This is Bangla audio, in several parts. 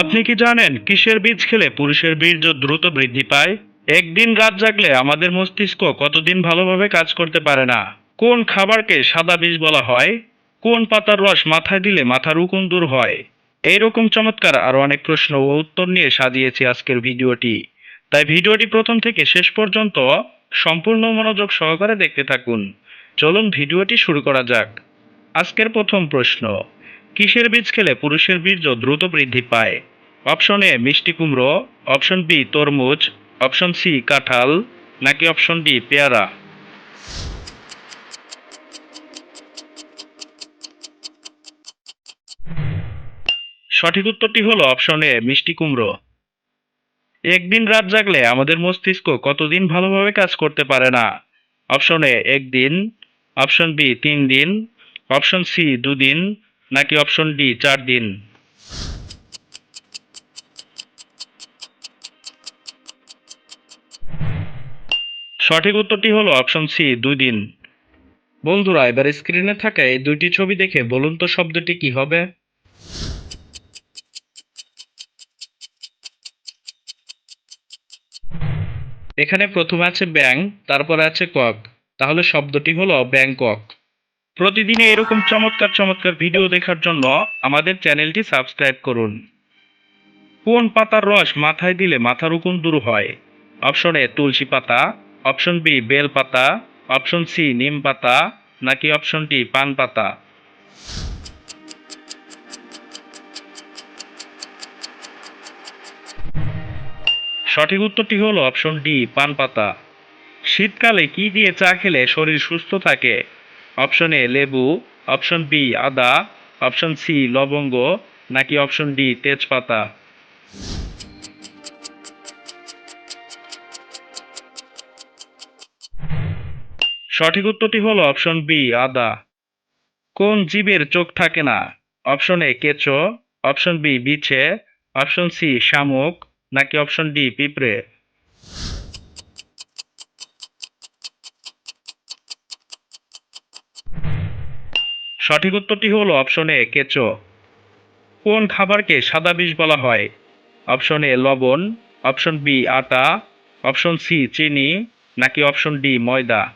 আপনি কি জানেন কিসের বীজ খেলে পুরুষের বীর্য দ্রুত বৃদ্ধি পায়? একদিন রাত জাগলে আমাদের মস্তিষ্ক কতদিন ভালোভাবে কাজ করতে পারে না? কোন খাবারকে সাদা বীজ বলা হয়? কোন পাতার রস মাথায় দিলে মাথার উকুন দূর হয়? এইরকম চমৎকার আরও অনেক প্রশ্ন ও উত্তর নিয়ে সাজিয়েছি আজকের ভিডিওটি। তাই ভিডিওটি প্রথম থেকে শেষ পর্যন্ত সম্পূর্ণ মনোযোগ সহকারে দেখতে থাকুন। চলুন ভিডিওটি শুরু করা যাক। আজকের প্রথম প্রশ্ন। কিসের বীজ খেলে পুরুষের বীর্য দ্রুত বৃদ্ধি পায়? অপশন এ মিষ্টি কুমড়ো। অপশন বি তরমুজ। অপশন সি কাঁঠাল। নাকি অপশন ডি পেয়ারা? সঠিক উত্তরটি হলো অপশন এ মিষ্টি কুমড়ো। একদিন রাত জাগলে আমাদের মস্তিষ্ক কতদিন ভালোভাবে কাজ করতে পারে না? অপশন এ একদিন। অপশন বি তিন দিন। অপশন সি দুদিন। নাকি অপশন ডি চার দিন? সঠিক উত্তরটি হলো অপশন সি দুই দিন। বন্ধুরা, এবার স্ক্রিনে থাকা এই দুইটি ছবি দেখে বলুন তো শব্দটি কি হবে? এখানে প্রথমে আছে ব্যাং তারপরে আছে কক। তাহলে শব্দটি হলো ব্যাংকক। প্রতিদিনে এরকম চমৎকার চমৎকার ভিডিও দেখার জন্য আমাদের চ্যানেলটি সাবস্ক্রাইব করুন। কোন পাতার রস মাথায় দিলে মাথার উকুন দূর হয়? অপশন এ তুলসী পাতা অপশন বি বেল পাতা অপশন সি নিম পাতা, নাকি অপশন ডি পান পাতা? সঠিক উত্তরটি হলো অপশন ডি পান পাতা। শীতকালে কি দিয়ে চা খেলে শরীর সুস্থ থাকে? অপশন এ লেবু। অপশন বি আদা। অপশন সি লবঙ্গ। নাকি অপশন ডি তেজপাতা। সঠিক উত্তরটি হলো অপশন বি আদা। কোন জীবের চোখ থাকে না? অপশন এ কেঁচো। অপশন বি বিছে। অপশন সি শামুক। নাকি অপশন ডি পিঁপড়ে? সঠিক উত্তরটি হলো অপশন এ, কেঁচো। কোন খাবারকে সাদা বিষ বলা হয়? অপশন এ, লবণ। অপশন বি, আটা। অপশন সি, চিনি। নাকি অপশন ডি, ময়দা?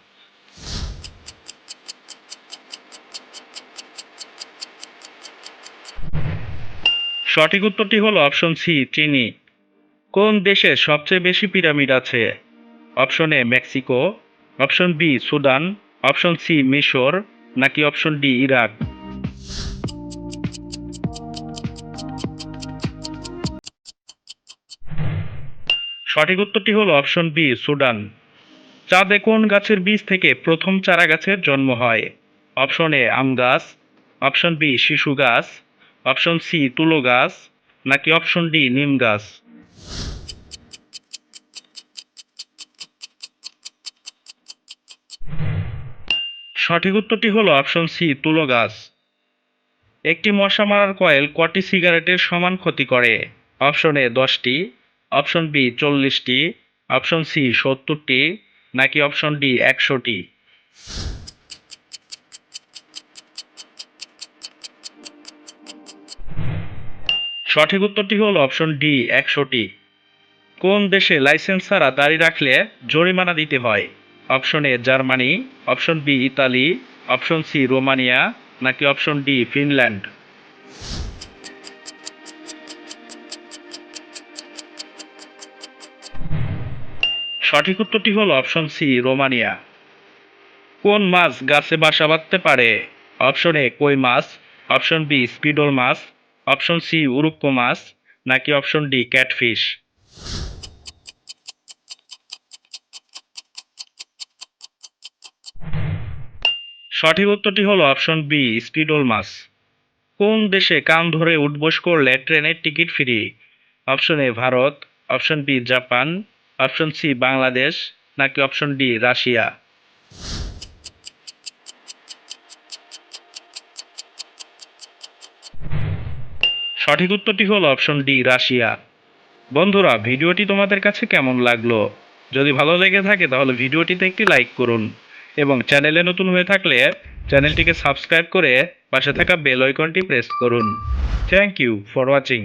সঠিক উত্তরটি হলো অপশন সি, চিনি। কোন দেশে সবচেয়ে বেশি পিরামিড আছে? Option A, Mexico. Option B, Sudan. Option C, মিশর। নাকি অপশন ডি ইরাক সঠিক উত্তরটি হলো অপশন বি সুডান চাঁদে কোন গাছের বীজ থেকে প্রথম চারা গাছের জন্ম হয়? অপশন এ আম গাছ। অপশন বি শিশু গাছ। অপশন সি তুলো গাছ। নাকি অপশন ডি নিম গাছ? সঠিক উত্তরটি হলো অপশন সি, তুলো গাছ। একটি মশা মারার কয়েল কটি সিগারেটের সমান ক্ষতি করে? অপশন এ দশটি, অপশন বি চল্লিশটি, অপশন সি সত্তরটি, নাকি অপশন ডি একশোটি? সঠিক উত্তরটি হল অপশন ডি একশোটি। কোন দেশে লাইসেন্স ছাড়া দাড়ি রাখলে জরিমানা দিতে হয়? Option A Germany, option B Italy, option C Romania, নাকি অপশন ডি ফিনল্যান্ড? সঠিক উত্তরটি হল অপশন সি রোমানিয়া। কোন মাছ গাছে বাসা বাঁধতে পারে? অপশন এ কই মাছ, অপশন বি স্পিডল মাছ, অপশন সি উরুক্কো মাছ, নাকি অপশন ডি ক্যাটফিশ? সঠিক উত্তরটি হলো অপশন বি, স্পিডল মাছ। কোন দেশে কান ধরে উঠবোস করলে ট্রেনের ticket free? Option A Bharat, option B Japan, option C Bangladesh, নাকি অপশন ডি রাশিয়া? সঠিক উত্তরটি হলো অপশন ডি, রাশিয়া। বন্ধুরা, ভিডিওটি তোমাদের কাছে কেমন লাগল? যদি ভালো লেগে থাকে তাহলে ভিডিওটিতে একটি লাইক করুন। এবং চ্যানেলে নতুন হয়ে থাকলে চ্যানেলটিকে সাবস্ক্রাইব করে পাশে থাকা বেল আইকনটি প্রেস করুন। Thank you for watching